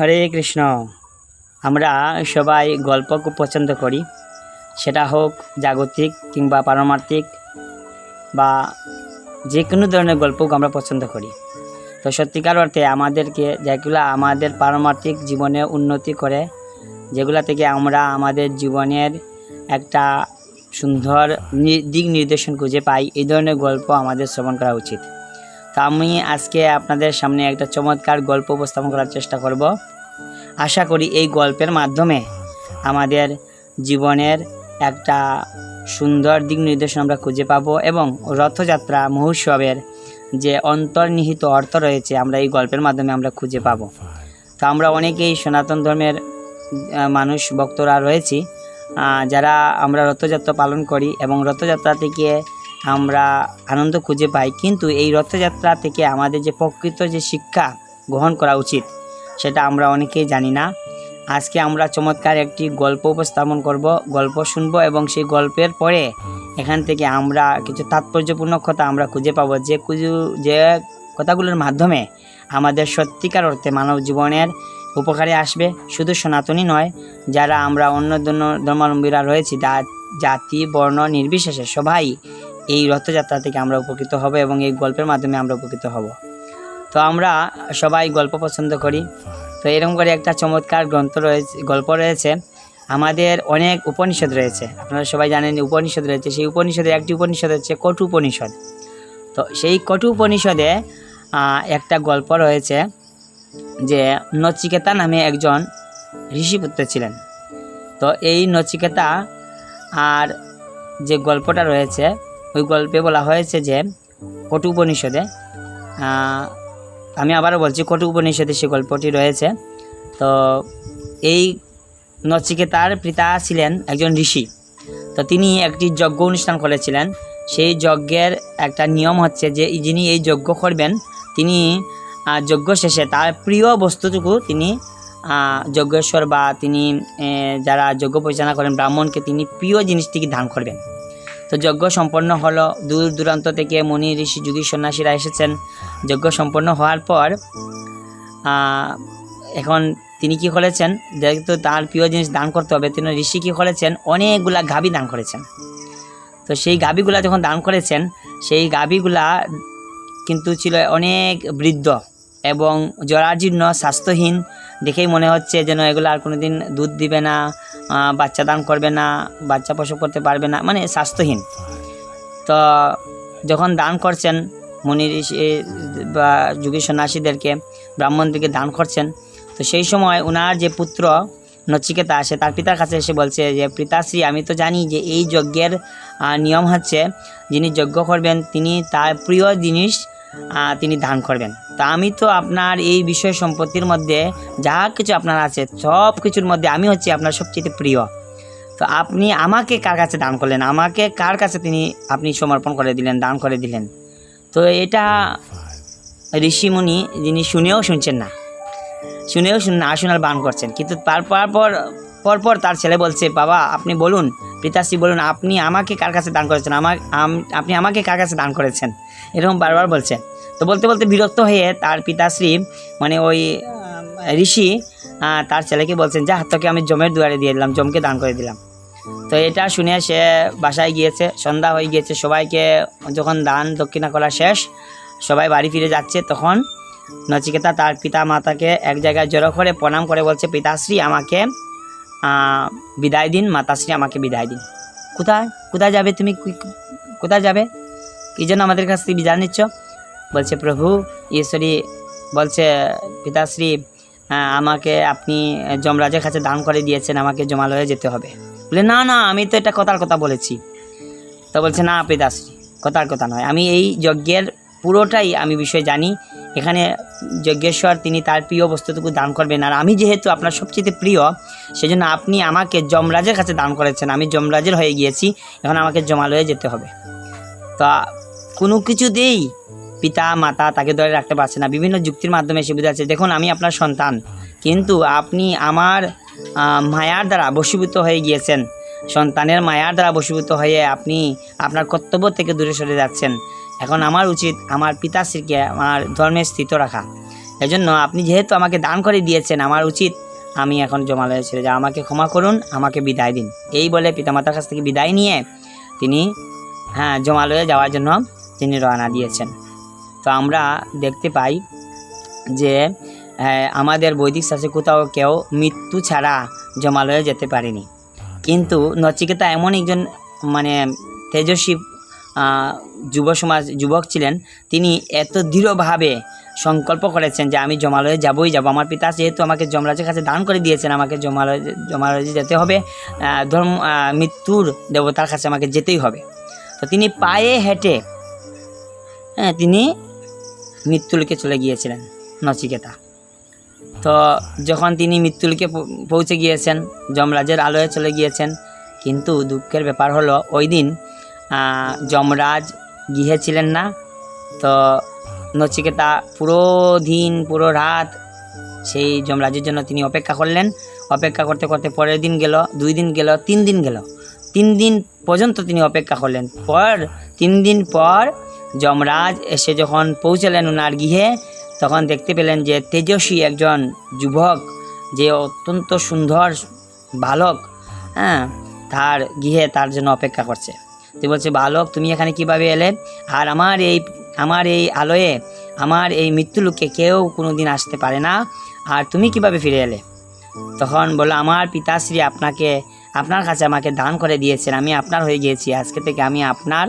হরে কৃষ্ণ। আমরা সবাই গল্প খুব পছন্দ করি। সেটা হোক জাগতিক কিংবা পারমার্থিক বা যে কোনো ধরনের গল্প আমরা পছন্দ করি। তো সত্যিকার অর্থে আমাদেরকে যেগুলো আমাদের পারমার্থিক জীবনে উন্নতি করে, যেগুলো থেকে আমরা আমাদের জীবনের একটা সুন্দর দিক নির্দেশন খুঁজে পাই, এই ধরনের গল্প আমাদের শ্রবণ করা উচিত। তো আমি আজকে আপনাদের সামনে একটা চমৎকার গল্প উপস্থাপন করার চেষ্টা করব। আশা করি এই গল্পের মাধ্যমে আমাদের জীবনের একটা সুন্দর দিক নির্দেশন আমরা খুঁজে পাবো এবং রথযাত্রা মহোৎসবের যে অন্তর্নিহিত অর্থ রয়েছে আমরা এই গল্পের মাধ্যমে আমরা খুঁজে পাবো। তো আমরা অনেকেই সনাতন ধর্মের মানুষ, ভক্তরা রয়েছি যারা আমরা রথযাত্রা পালন করি এবং রথযাত্রা থেকে আমরা আনন্দ খুঁজে পাই, কিন্তু এই রথযাত্রা থেকে আমাদের যে প্রকৃত যে শিক্ষা গ্রহণ করা উচিত, সেটা আমরা অনেকেই জানি না। আজকে আমরা চমৎকার একটি গল্প উপস্থাপন করব, গল্প শুনব এবং সেই গল্পের পরে এখান থেকে আমরা কিছু তাৎপর্যপূর্ণ কথা আমরা খুঁজে পাবো, যে কিছু যে কথাগুলোর মাধ্যমে আমাদের সত্যিকার অর্থে মানব জীবনের উপকারে আসবে। শুধু সনাতনী নয়, যারা আমরা অন্য ধর্ম- ধর্মাবলম্বীরা রয়েছি জাতি, বর্ণ, নির্বিশেষে সবাই এই রথযাত্রা থেকে আমরা উপকৃত হব এবং এই গল্পের মাধ্যমে আমরা উপকৃত হব। তো আমরা সবাই গল্প পছন্দ করি। তো এরকম করে একটা চমৎকার গ্রন্থ রয়েছে, গল্প রয়েছে। আমাদের অনেক উপনিষদ রয়েছে। আপনারা সবাই জানেন উপনিষদ রয়েছে। সেই উপনিষদের একটি উপনিষদ হচ্ছে কটু উপনিষদ। তো সেই কটু উপনিষদে একটা গল্প রয়েছে যে নচিকেতা নামে একজন ঋষিপুত্র ছিলেন। তো এই নচিকেতা আর যে গল্পটা রয়েছে ওই গল্পে বলা হয়েছে যে কটু উপনিষদে আমি আবারও বলছি কটু উপনিষদে সে গল্পটি রয়েছে। তো এই নচিকেতার পিতা ছিলেন একজন ঋষি। তো তিনি একটি যজ্ঞ অনুষ্ঠান করেছিলেন। সেই যজ্ঞের একটা নিয়ম হচ্ছে যে যিনি এই যজ্ঞ করবেন, তিনি যজ্ঞ শেষে তার প্রিয় বস্তুটুকু তিনি যজ্ঞেশ্বর বা তিনি যারা যজ্ঞ পরিচালনা করেন ব্রাহ্মণকে তিনি প্রিয় জিনিসটিকে দান করবেন। তো যজ্ঞ সম্পন্ন হলো দূর দূরান্ত থেকে মুনি, ঋষি যুগী সন্ন্যাসীরা এসেছেন। যজ্ঞ সম্পন্ন হওয়ার পর এখন তিনি কি করেছেন? যেহেতু তার প্রিয় জিনিস দান করতে হবে, তিনি ঋষি কী করেছেন? অনেকগুলা গাভী দান করেছেন। তো সেই গাভীগুলা যখন দান করেছেন, সেই গাভীগুলা কিন্তু ছিল অনেক বৃদ্ধ এবং জরাজীর্ণ, স্বাস্থ্যহীন। দেখেই মনে হচ্ছে যেন এগুলো আর কোনো দিন দুধ দিবে না বাচ্চা দান করবে না, বাচ্চা প্রসব করতে পারবে না মানে স্বাস্থ্যহীন। তো যখন দান করছেন, মুনি ঋষি বা যুগী সন্ন্যাসীদেরকে, ব্রাহ্মণদেরকে দান করছেন, তো সেই সময় ওনার যে পুত্র নচিকেতা আসে তার পিতার কাছে এসে বলছে যে পিতাশ্রী আমি তো জানি যে এই যজ্ঞের নিয়ম হচ্ছে, যিনি যজ্ঞ করবেন, তিনি তার প্রিয় জিনিস তিনি দান করবেন। তা আমি তো আপনার এই বিষয় সম্পত্তির মধ্যে যা কিছু আপনার আছে, সব কিছুর মধ্যে আমি হচ্ছি আপনার সবচেয়ে প্রিয়। তো আপনি আমাকে কার কাছে দান করলেন? আমাকে কার কাছে তিনি আপনি সমর্পণ করে দিলেন, দান করে দিলেন? তো এটা ঋষিমুনি যিনি শুনেও শুনছেন না, শুনেও শুন না শোনার বান করছেন। কিন্তু তারপর পর পরপর তার ছেলে বলছে, বাবা, আপনি বলুন, পিতাশ্রী বলুন, আপনি আমাকে কার কাছে দান করেছেন? আমার আম- আপনি আমাকে কার কাছে দান করেছেন? এরকম বারবার বলছেন তো বলতে বলতে বিরক্ত হয়ে তার পিতাশ্রী মানে ওই ঋষি তার ছেলেকে বলছেন, যা, তোকে আমি জমের দুয়ারে দিয়ে দিলাম, জমকে দান করে দিলাম। তো এটা শুনে সে বাসায় গিয়েছে, সন্ধ্যা হয়ে গিয়েছে, সবাইকে যখন দান দক্ষিণা করা শেষ, সবাই বাড়ি ফিরে যাচ্ছে, তখন নচিকেতা তার পিতা মাতাকে এক জায়গায় জড়ো করে প্রণাম করে বলছে, পিতাশ্রী, আমাকে বিদায় দিন, মাতাশ্রী, আমাকে বিদায় দিন। কোথায়? কোথায় যাবে তুমি? কোথায় যাবে? কি জন্য আমাদের কাছ থেকে বিদায় নিচ্ছ? বলছে, প্রভু, ঈশ্বরী বলছে, পিতাশ্রী আমাকে আপনি যমরাজের কাছে দান করে দিয়েছেন, আমাকে জমালয়ে যেতে হবে। বলে, না না, আমি তো এটা কথার কথা বলেছি। তো বলছে, না, পিতাশ্রী, কথার কথা নয়। আমি এই যজ্ঞের পুরোটাই আমি বিষয় জানি। এখানে যজ্ঞেশ্বর, তিনি তার প্রিয় বস্তুটুকু দান করবেন। আর আমি যেহেতু আপনার সবচেয়ে প্রিয়, সেজন্য আপনি আমাকে যমরাজের কাছে দান করেছেন। আমি যমরাজের হয়ে গিয়েছি, এখন আমাকে জমালয়ে যেতে হবে। তা কোনো কিছুতেই পিতা, মাতা তাকে ধরে রাখতে পারছে না। বিভিন্ন যুক্তির মাধ্যমে সে বোঝাচ্ছে দেখুন, আমি আপনার সন্তান, কিন্তু আপনি আমার মায়ার দ্বারা বশীভূত হয়ে গিয়েছেন। সন্তানের মায়ার দ্বারা বশীভূত হয়ে আপনি আপনার কর্তব্য থেকে দূরে সরে যাচ্ছেন। এখন আমার উচিত আমার পিতাশ্রীকে আমার ধর্মে স্থিত রাখা। এজন্য আপনি যেহেতু আমাকে দান করে দিয়েছেন, আমার উচিত আমি এখন জমালয়ে ছেড়ে যা আমাকে ক্ষমা করুন, আমাকে বিদায় দিন। এই বলে পিতামাতার কাছ থেকে বিদায় নিয়ে তিনি হ্যাঁ জমালয়ে যাওয়ার জন্য তিনি রওনা দিয়েছেন। তো আমরা দেখতে পাই যে আমাদের বৈদিক শাস্ত্রে কোথাও কেউ মৃত্যু ছাড়া জমালয়ে যেতে পারেনি। কিন্তু নচিকেতা এমন একজন মানে তেজস্বী যুব সমাজ যুবক ছিলেন তিনি এত দৃঢ়ভাবে সংকল্প করেছেন যে আমি জমালয়ে যাবই যাব। আমার পিতা যেহেতু আমাকে যমরাজের কাছে দান করে দিয়েছেন আমাকে জমালয় জমালয়ে যেতে হবে ধর্ম মৃত্যুর দেবতার কাছে আমাকে যেতেই হবে। তো তিনি পায়ে হেঁটে হ্যাঁ তিনি মৃত্যুলোকে চলে গিয়েছিলেন, নচিকেতা। তো যখন তিনি মৃত্যুলোকে পৌঁছে গিয়েছেন, যমরাজের আলোয় চলে গিয়েছেন, কিন্তু দুঃখের ব্যাপার হলো, ওই দিন যমরাজ গৃহে ছিলেন না, তো নচিকেতা পুরো দিন, পুরো রাত সেই যমরাজের জন্য তিনি অপেক্ষা করলেন। অপেক্ষা করতে করতে পরের দিন গেল, দুই দিন গেল, তিন দিন গেল। তিন দিন পর্যন্ত তিনি অপেক্ষা করলেন। পর, তিন দিন পর যমরাজ এসে যখন পৌঁছালেন ওনার গৃহে, তখন দেখতে পেলেন যে তেজস্বী একজন যুবক যে অত্যন্ত সুন্দর বালক হ্যাঁ তার গৃহে তার জন্য অপেক্ষা করছে। তুই বলছে, বালক, তুমি এখানে কীভাবে এলে? আর আমার এই আমার এই আলোয়ে, আমার এই মৃত্যুলোকে কেউ কোনো দিন আসতে পারে না। আর তুমি কীভাবে ফিরে এলে? তখন বলল, আমার পিতাশ্রী আপনাকে, আপনার কাছে আমাকে দান করে দিয়েছেন। আমি আপনার হয়ে গিয়েছি। আজকে থেকে আমি আপনার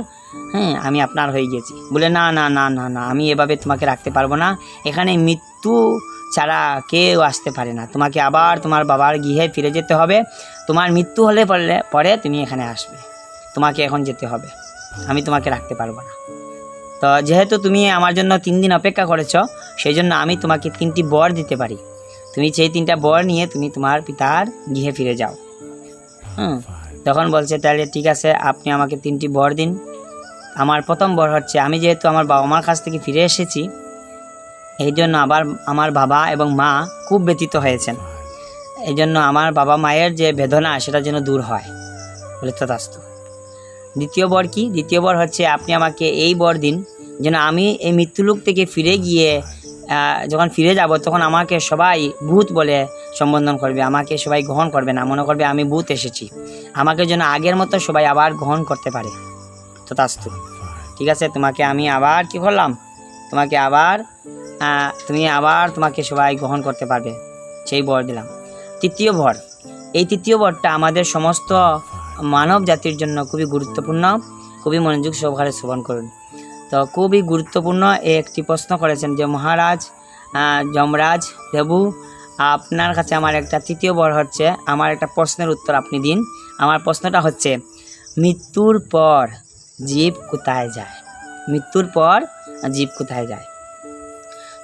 হ্যাঁ আমি আপনার হয়ে গেছি। বলে, না না না না না, আমি এভাবে তোমাকে রাখতে পারব না। এখানে মৃত্যু ছাড়া কেউ আসতে পারে না। তোমাকে আবার তোমার বাবার গৃহে ফিরে যেতে হবে। তোমার মৃত্যু হলে পড়লে, পরে তুমি এখানে আসবে। তোমাকে এখন যেতে হবে। আমি তোমাকে রাখতে পারব না। তো যেহেতু তুমি আমার জন্য তিন দিন অপেক্ষা করেছ, সেই জন্য আমি তোমাকে তিনটি বর দিতে পারি। তুমি সেই তিনটা বর নিয়ে তুমি তোমার পিতার গৃহে ফিরে যাও। হুম, তখন বলছে, তাহলে ঠিক আছে, আপনি আমাকে তিনটি বর দিন। আমার প্রথম বর হচ্ছে, আমি যেহেতু আমার বাবা মার কাছ থেকে ফিরে এসেছি, এই জন্য আবার আমার বাবা এবং মা খুব ব্যতীত হয়েছেন। এই জন্য আমার বাবা মায়ের যে বেদনা, সেটা যেন দূর হয় বলে তথাস্তু দ্বিতীয় বর কি? দ্বিতীয় বর হচ্ছে, আপনি আমাকে এই বর দিন, যেন আমি এই মৃত্যুলোক থেকে ফিরে গিয়ে যখন ফিরে যাব, তখন আমাকে সবাই ভূত বলে সম্বোধন করবে, আমাকে সবাই গ্রহণ করবে না। মনে করবে আমি ভূত এসেছি। আমাকে যেন আগের মতো সবাই আবার গ্রহণ করতে পারে। তথাস্তু। ঠিক আছে, তোমাকে আমি আবার কি করলাম তোমাকে আবার তুমি আবার তোমাকে সবাই গ্রহণ করতে পারবে। সেই বর দিলাম। তৃতীয় ভর এই তৃতীয় বরটা আমাদের সমস্ত মানব জাতির জন্য খুবই গুরুত্বপূর্ণ, খুবই মনোযোগ সহকারে শ্রবণ করুন। তো খুবই গুরুত্বপূর্ণ একটি প্রশ্ন করেছেন যে, মহারাজ যমরাজ, দেবু, আপনার কাছে আমার একটা তৃতীয় বর হচ্ছে। আমার একটা প্রশ্নের উত্তর আপনি দিন। আমার প্রশ্নটা হচ্ছে, মৃত্যুর পর জীব কোথায় যায়? মৃত্যুর পর জীব কোথায় যায়?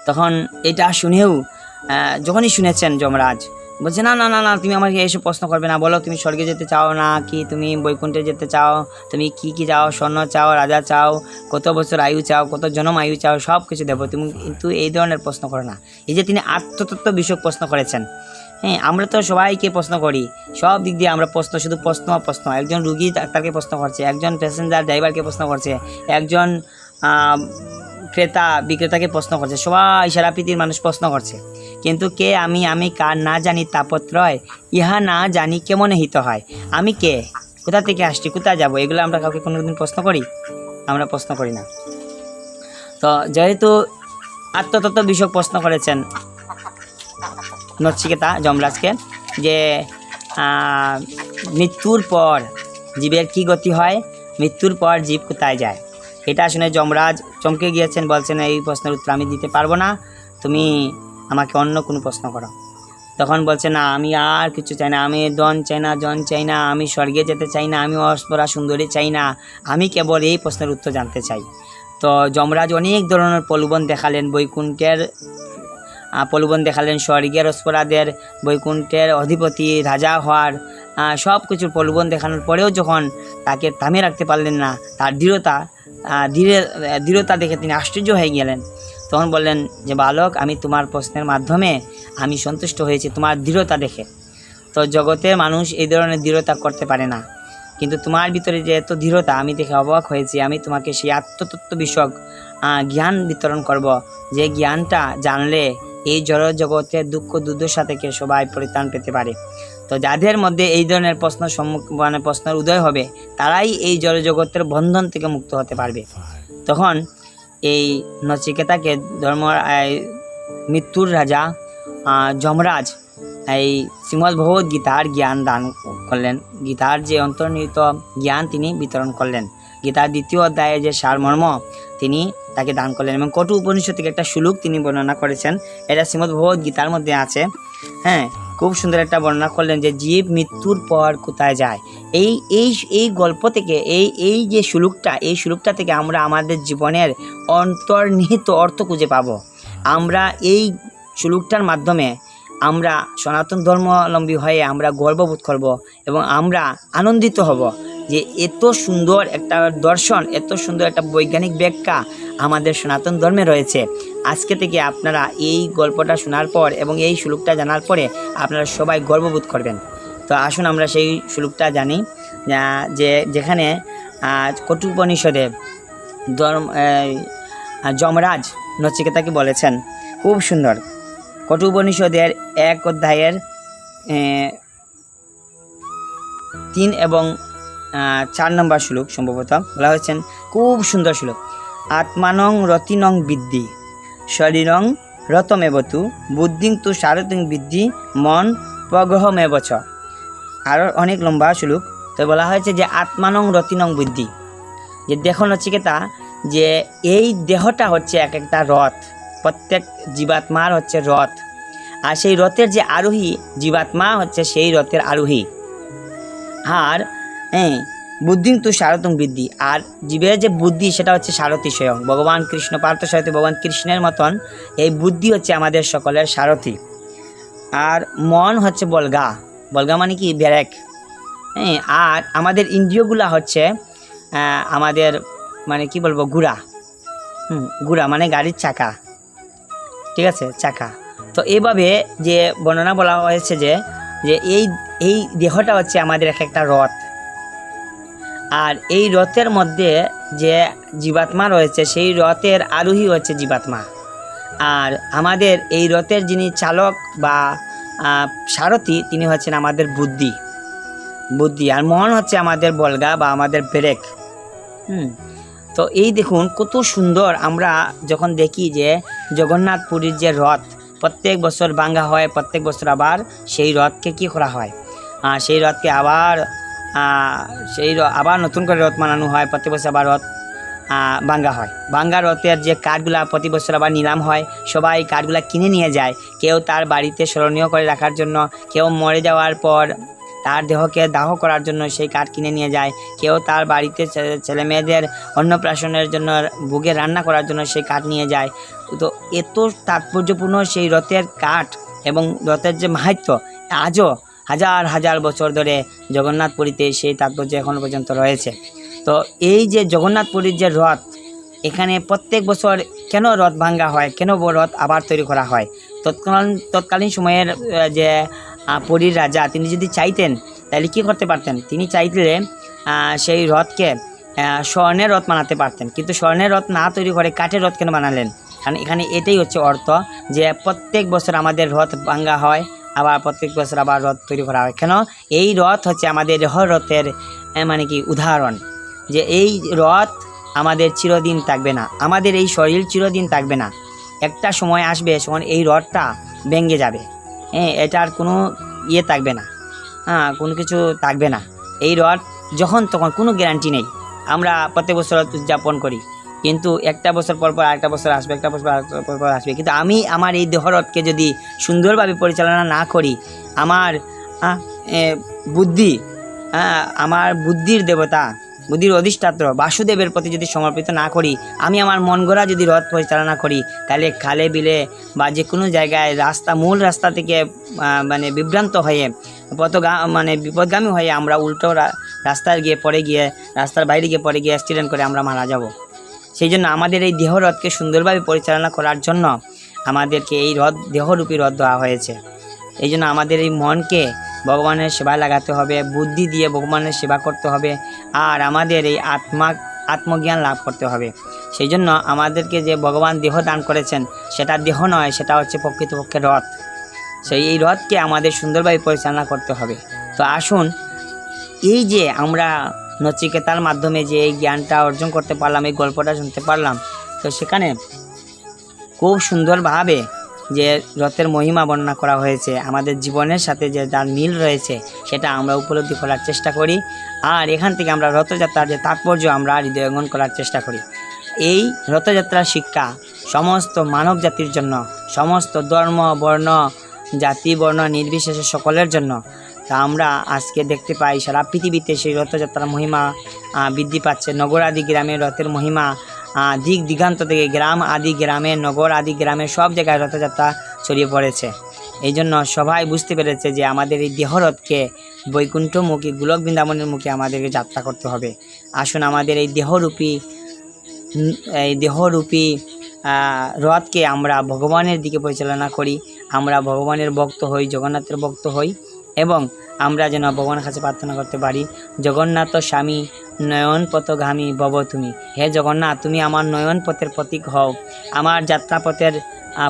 তখন এটা শুনেও যখনই শুনেছেন যমরাজ, বলছে, না না না না, তুমি আমাকে এসব প্রশ্ন করবে না। বলো, তুমি স্বর্গে যেতে চাও না কি? তুমি বৈকুণ্ঠে যেতে চাও? তুমি কি কি চাও? স্বর্ণ চাও, রাজা চাও? কত বছর আয়ু চাও? কত জনম আয়ু চাও? সব কিছু দেবো। তুমি কিন্তু এই ধরনের প্রশ্ন করো না। এই যে তিনি আত্মতত্ত্ব বিষয়ক প্রশ্ন করেছেন। হ্যাঁ আমরা তো সবাইকে প্রশ্ন করি। সব দিক দিয়ে আমরা প্রশ্ন, শুধু প্রশ্ন প্রশ্ন। একজন রুগী ডাক্তারকে প্রশ্ন করছে, একজন প্যাসেঞ্জার ড্রাইভারকে প্রশ্ন করছে, একজন ক্রেতা বিক্রেতাকে প্রশ্ন করছে, সবাই সারা পৃথিবীর মানুষ প্রশ্ন করছে। কিন্তু কে আমি আমি কার না জানি তাপত্রয় ইহা না জানি কেমন হিত হয়। আমি কে? কোথা থেকে আসছি? কোথায় যাব? এগুলো আমরা কাউকে কোনোদিন প্রশ্ন করি? আমরা প্রশ্ন করি না। তো যেহেতু আত্মতত্ত্ব বিষয়ক প্রশ্ন করেছেন নচিকেতা যমরাজকে যে মৃত্যুর পর জীবের কি গতি হয়, মৃত্যুর পর জীব কোথায় যায়? এটা শুনে যমরাজ চমকে গিয়েছেন, বলছেন, এই প্রশ্নের উত্তর আমি দিতে পারব না, তুমি আমাকে অন্য কোনো প্রশ্ন করো। তখন বলছে, না, আমি আর কিছু চাই না, আমি দন চাই না জন চাই না, আমি স্বর্গে যেতে চাই না, আমি অস্পরা সুন্দরী চাই না, আমি কেবল এই প্রশ্নের উত্তর জানতে চাই। তো যমরাজ অনেক ধরনের প্রলোভন দেখালেন বৈকুণ্ঠের প্রলোভন দেখালেন স্বর্গের অস্পরাদের বৈকুণ্ঠের অধিপতি রাজা হওয়ার সব কিছুর প্রলোভন দেখানোর পরেও যখন তাকে থামিয়ে রাখতে পারলেন না, তার দৃঢ়তা ধীরে, দৃঢ়তা দেখে তিনি আশ্চর্য হয়ে গেলেন। তখন বললেন, যে বালক, আমি তোমার প্রশ্নের মাধ্যমে আমি সন্তুষ্ট হয়েছি তোমার দৃঢ়তা দেখে। তো জগতের মানুষ এই ধরনের দৃঢ়তা করতে পারে না। কিন্তু তোমার ভিতরে যে এত দৃঢ়তা, আমি দেখে অবাক হয়েছি। আমি তোমাকে সেই আত্মতত্ত্ব বিষয়ক জ্ঞান বিতরণ করব। যে জ্ঞানটা জানলে এই জড় জগতে দুঃখ দুর্দশা থেকে সবাই পরিত্রাণ পেতে পারে? তো যাদের মধ্যে এই ধরনের প্রশ্ন সম্মুখ মানে প্রশ্নের উদয় হবে, তারাই এই জড় জগতের বন্ধন থেকে মুক্ত হতে পারবে। তখন এই নচিকেতাকে ধর্ম মৃত্যুর রাজা যমরাজ, এই শ্রীমদ্ গীতার জ্ঞান দান করলেন। গীতার যে অন্তর্নিহিত জ্ঞান তিনি বিতরণ করলেন। গীতার দ্বিতীয় অধ্যায়ে যে সারমর্ম তিনি তাকে দান করলেন এবং কটু উপনিষদ থেকে একটা শ্লোক তিনি বর্ণনা করেছেন। এটা শ্রীমদ্ ভগবত গীতার মধ্যে আছে। হ্যাঁ খুব সুন্দর একটা বর্ণনা করলেন যে জীব মৃত্যুর পর কোথায় যায়। এই এই এই গল্প থেকে, এই এই যে শ্লোকটা এই শ্লোকটা থেকে আমরা আমাদের জীবনের অন্তর্নিহিত অর্থ খুঁজে পাবো। আমরা এই শ্লোকটার মাধ্যমে আমরা সনাতন ধর্মাবলম্বী হয়ে আমরা গর্ববোধ করব এবং আমরা আনন্দিত হব। যে এত সুন্দর একটা দর্শন, এত সুন্দর একটা বৈজ্ঞানিক ব্যাখ্যা আমাদের সনাতন ধর্মে রয়েছে। আজকে থেকে আপনারা এই গল্পটা শোনার পর এবং এই শ্লোকটা জানার পরে আপনারা সবাই গর্ববোধ করবেন। তো আসুন আমরা সেই শ্লোকটা জানি যে যেখানে কটুপনিষদে ধর্ম যমরাজ নচিকেতাকে বলেছেন, খুব সুন্দর। কটুপনিষদের এক অধ্যায়ের তিন এবং চার নম্বর শ্লোক সম্ভবত। বলা হয়েছেন, খুব সুন্দর শ্লোক। আত্মানং রতিনং বৃদ্ধি, শরীরং রতমেবতু বুদ্ধিং তু সারতিং বৃদ্ধি, মন প্রগ্রহমেব চ। আরও অনেক লম্বা শ্লোক। তো বলা হয়েছে যে, আত্মানং রতিনং বুদ্ধি। যে দেখো নচিকেতা, যে এই দেহটা হচ্ছে এক একটা রথ। প্রত্যেক জীবাত্মার হচ্ছে রথ। আর সেই রথের যে আরোহী, জীবাত্মা হচ্ছে সেই রথের আরোহী। আর হ্যাঁ বুদ্ধি তো সারতম বৃদ্ধি। আর জীবের যে বুদ্ধি, সেটা হচ্ছে সারথী স্বয়ং। ভগবান কৃষ্ণ পার্থ সারথী, ভগবান কৃষ্ণের মতন এই বুদ্ধি হচ্ছে আমাদের সকলের সারথি। আর মন হচ্ছে বলগা। বলগা মানে কি? ব্যারেক। হ্যাঁ আর আমাদের ইন্দ্রিয়গুলা হচ্ছে আমাদের মানে কি বলব, গুড়া। হুম, গুড়া মানে গাড়ির চাকা। ঠিক আছে? চাকা। তো এইভাবে যে বর্ণনা বলা হয়েছে যে যে এই এই দেহটা হচ্ছে আমাদের এক একটা রথ। আর এই রথের মধ্যে যে জীবাত্মা রয়েছে, সেই রথের আরোহী হচ্ছে জীবাত্মা। আর আমাদের এই রথের যিনি চালক বা সারথি, তিনি হচ্ছেন আমাদের বুদ্ধি। বুদ্ধি, আর মন হচ্ছে আমাদের বলগা বা আমাদের ব্রেক। হুম, তো এই দেখুন কত সুন্দর আমরা যখন দেখি যে জগন্নাথ পুরীর যে রথ, প্রত্যেক বছর ভাঙ্গা হয়, প্রত্যেক বছর আবার সেই রথকে কি করা হয়? সেই রথকে আবার সেই আবার নতুন করে রথ মানানো হয়, প্রতি বছর আবার রথ ভাঙ্গা হয়। ভাঙ্গা রথের যে কাঠগুলা প্রতি বছর আবার নিলাম হয়, সবাই কাঠগুলা কিনে নিয়ে যায়। কেউ তার বাড়িতে স্মরণীয় করে রাখার জন্য, কেউ মরে যাওয়ার পর তার দেহকে দাহ করার জন্য সেই কাঠ কিনে নিয়ে যায়। কেউ তার বাড়িতে ছেলে মেয়েদের অন্নপ্রাশনের জন্য ভোগে রান্না করার জন্য সেই কাঠ নিয়ে যায়। তো এত তাৎপর্যপূর্ণ সেই রথের কাঠ এবং রথের যে মাহাত্য আজও হাজার হাজার বছর ধরে জগন্নাথ পুরীতে সেই তাৎপর্য এখনও পর্যন্ত রয়েছে। তো এই যে জগন্নাথ পুরীর যে রথ, এখানে প্রত্যেক বছর কেন রথ ভাঙ্গা হয়, কেন রথ আবার তৈরি করা হয়? তৎকালীন তৎকালীন সময়ের যে পুরীর রাজা, তিনি যদি চাইতেন, তাহলে কী করতে পারতেন? তিনি চাইলে সেই রথকে স্বর্ণের রথ বানাতে পারতেন। কিন্তু স্বর্ণের রথ না তৈরি করে কাঠের রথ কেন বানালেন? কারণ এখানে এটাই হচ্ছে অর্থ যে, প্রত্যেক বছর আমাদের রথ ভাঙ্গা হয় আবার প্রত্যেক বছর আবার রথ তৈরি করা হয়। কেন? এই রথ হচ্ছে আমাদের দেহ রথের মানে কি, উদাহরণ। যে এই রথ আমাদের চিরদিন থাকবে না। আমাদের এই শরীর চিরদিন থাকবে না। একটা সময় আসবে যখন এই রথটা ভেঙে যাবে। হ্যাঁ এটার কোনো ইয়ে থাকবে না। হ্যাঁ কোনো কিছু থাকবে না। এই রথ যখন, তখন কোনো গ্যারান্টি নেই। আমরা প্রত্যেক বছর উদযাপন করি। কিন্তু একটা বছর পর পর আরেকটা বছর আসবে, একটা বছর পর পর আসবে। কিন্তু আমি আমার এই দেহরথকে যদি সুন্দরভাবে পরিচালনা না করি, আমার বুদ্ধি আমার বুদ্ধির দেবতা, বুদ্ধির অধিষ্ঠাত্র বাসুদেবের প্রতি যদি সমর্পিত না করি, আমি আমার মন গড়া যদি রথ পরিচালনা করি, তাহলে খালে বিলে বা যে কোনো জায়গায় রাস্তা, মূল রাস্তা থেকে মানে বিভ্রান্ত হয়ে, পথগা মানে বিপদগামী হয়ে আমরা উল্টো রাস্তায় গিয়ে পড়ে গিয়ে, রাস্তার বাইরে গিয়ে পড়ে গিয়ে অ্যাক্সিডেন্ট করে আমরা মারা যাব। সেই জন্য আমাদের এই দেহ রথকে সুন্দরভাবে পরিচালনা করার জন্য আমাদেরকে এই রথ, দেহরূপী রথ দেওয়া হয়েছে। এই জন্য আমাদের এই মনকে ভগবানের সেবা লাগাতে হবে, বুদ্ধি দিয়ে ভগবানের সেবা করতে হবে, আর আমাদের এই আত্মা, আত্মজ্ঞান লাভ করতে হবে। সেই জন্য আমাদেরকে যে ভগবান দেহ দান করেছেন, সেটা দেহ নয়, সেটা হচ্ছে প্রকৃতপক্ষে রথ। সেই এই রথকে আমাদের সুন্দরভাবে পরিচালনা করতে হবে। তো আসুন, এই যে আমরা নচিকেতার মাধ্যমে যে এই জ্ঞানটা অর্জন করতে পারলাম, এই গল্পটা শুনতে পারলাম। তো সেখানে খুব সুন্দরভাবে যে রথের মহিমা বর্ণনা করা হয়েছে, আমাদের জীবনের সাথে যে যার মিল রয়েছে, সেটা আমরা উপলব্ধি করার চেষ্টা করি। আর এখান থেকে আমরা রথযাত্রার যে তাৎপর্য, আমরা হৃদয়ঙ্গন করার চেষ্টা করি। এই রথযাত্রার শিক্ষা সমস্ত মানব জাতির জন্য, সমস্ত ধর্ম, বর্ণ, জাতি, বর্ণ, নির্বিশেষে সকলের জন্য তা আমরা আজকে দেখতে পাই সারা পৃথিবীতে সেই রথযাত্রার মহিমা বৃদ্ধি পাচ্ছে। নগর আদি গ্রামের রথের মহিমা দিক দিগান্ত থেকে গ্রাম আদি গ্রামে, নগর আদি গ্রামে সব জায়গায় রথযাত্রা ছড়িয়ে পড়েছে। এই জন্য সবাই বুঝতে পেরেছে যে আমাদের এই দেহরথকে বৈকুণ্ঠমুখী, গোলক বৃন্দাবনের মুখে আমাদেরকে যাত্রা করতে হবে। আসুন আমাদের এই দেহরূপী এই দেহরূপী রথকে আমরা ভগবানের দিকে পরিচালনা করি। আমরা ভগবানের ভক্ত হই, জগন্নাথের ভক্ত হই। এবং আমরা যেন ভগবানের কাছে প্রার্থনা করতে পারি, জগন্নাথ স্বামী, নয়ন পথগামী ভব তুমি। হে জগন্নাথ, তুমি আমার নয়ন পথের প্রতীক হও, আমার যাত্রাপথের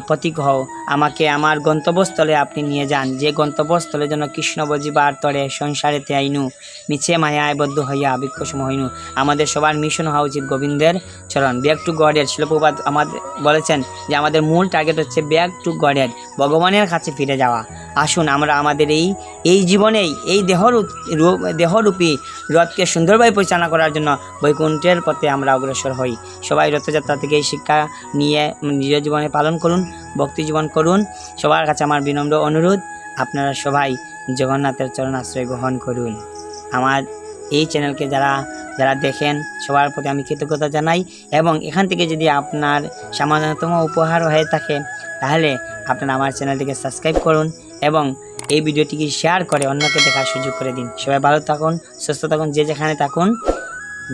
প্রতীক হও, আমাকে আমার গন্তব্যস্থলে আপনি নিয়ে যান। যে গন্তব্যস্থলে যেন কৃষ্ণ বজিবার তরে সংসারেতে আইনু মিছে মায়ায় বদ্ধ হইয়া বিক্ষসম হইনু। আমাদের সবার মিশন হওয়া উচিত গোবিন্দের চরণ। ব্যাক টু গডের শিলপ্রপাত আমাদের বলেছেন যে আমাদের মূল টার্গেট হচ্ছে ব্যাক টু গডের, ভগবানের কাছে ফিরে যাওয়া। আসুন, আমরা আমাদের এই এই জীবনেই এই দেহর দেহরূপী রথকে সুন্দরভাবে পরিচালনা করার জন্য বৈকুণ্ঠের পথে আমরা অগ্রসর হই। সবাই রথযাত্রা থেকে এই শিক্ষা নিয়ে নিজ জীবনে পালন করুন, ভক্তি জীবন করুন। সবার কাছে আমার বিনম্র অনুরোধ, আপনারা সবাই জগন্নাথের চরণ আশ্রয় গ্রহণ করুন। আমার এই চ্যানেলকে যারা যারা দেখেন, সবার প্রতি আমি কৃতজ্ঞতা জানাই এবং এখান থেকে যদি আপনার সামান্যতম উপহার হয়ে থাকে, তাহলে আপনারা আমার চ্যানেলটিকে সাবস্ক্রাইব করুন এবং এই ভিডিওটিকে শেয়ার করে অন্যকে দেখার সুযোগ করে দিন। সবাই ভালো থাকুন, সুস্থ থাকুন, যে যেখানে থাকুন,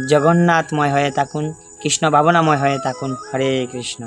জগন্নাথময় হয়ে থাকুন, কৃষ্ণ ভাবনাময় হয়ে থাকুন। হরে কৃষ্ণ।